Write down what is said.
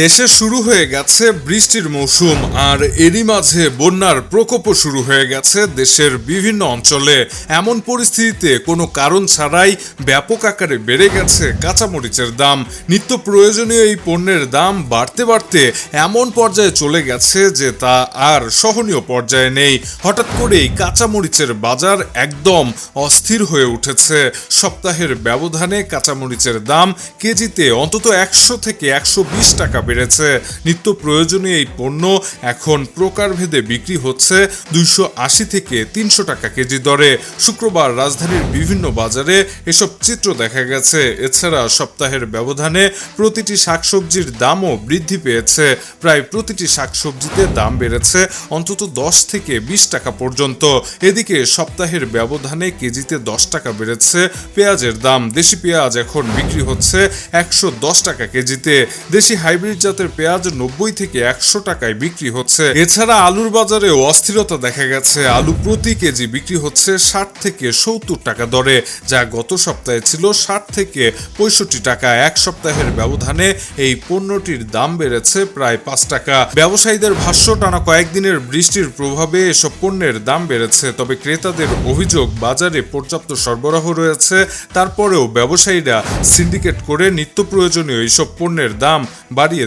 দেশে শুরু হয়ে গেছে বৃষ্টির মৌসুম, আর এরই মাঝে বন্যার প্রকোপও শুরু হয়ে গেছে দেশের বিভিন্ন অঞ্চলে। এমন পরিস্থিতিতে কোনো কারণ ছাড়াই ব্যাপক আকারে বেড়ে গেছে কাঁচামরিচের দাম। নিত্য প্রয়োজনীয় এই পণ্যের দাম বাড়তে বাড়তে এমন পর্যায়ে চলে গেছে যে তা আর সহনীয় পর্যায়ে নেই। হঠাৎ করেই কাঁচামরিচের বাজার একদম অস্থির হয়ে উঠেছে। সপ্তাহের ব্যবধানে কাঁচামরিচের দাম কেজিতে অন্তত একশো থেকে একশো বিশ টাকা বেড়েছে। নিত্য প্রয়োজনীয় এই পণ্য এখন প্রকারভেদে বিক্রি হচ্ছে দুইশো আশি থেকে তিনশো টাকা কেজি দরে। শুক্রবার রাজধানীর বিভিন্ন বাজারে এসব চিত্র দেখা গেছে। এছাড়া সপ্তাহের ব্যবধানে প্রতিটি শাকসবজির দামও বৃদ্ধি পেয়েছে। প্রায় প্রতিটি শাকসবজিতে দাম বেড়েছে অন্তত দশ থেকে বিশ টাকা পর্যন্ত। এদিকে সপ্তাহের ব্যবধানে কেজিতে দশ টাকা বেড়েছে, পেঁয়াজের দাম। দেশি পেঁয়াজ এখন বিক্রি হচ্ছে একশো দশ টাকা কেজিতে। দেশি হাইব্রিড জাতের পেঁয়াজ নব্বই থেকে একশো টাকায় বিক্রি হচ্ছে। এছাড়া আলুর বাজারেও অস্থিরতা দেখা গেছে। আলু প্রতি কেজি বিক্রি হচ্ছে ষাট থেকে সত্তর টাকা দরে, যা গত সপ্তাহে ছিল ষাট থেকে পঁয়ষট্টি টাকা। এক সপ্তাহের ব্যবধানে এই পণ্যটির দাম বেড়েছে প্রায় পাঁচ টাকা। ব্যবসায়ীদের ভাষ্য, টানা কয়েকদিনের বৃষ্টির প্রভাবে এসব পণ্যের দাম বেড়েছে, তবে ক্রেতাদের অভিযোগ, বাজারে পর্যাপ্ত সরবরাহ রয়েছে। তারপরেও ব্যবসায়ীরা সিন্ডিকেট করে নিত্য প্রয়োজনীয় এইসব পণ্যের দাম বাড়িয়ে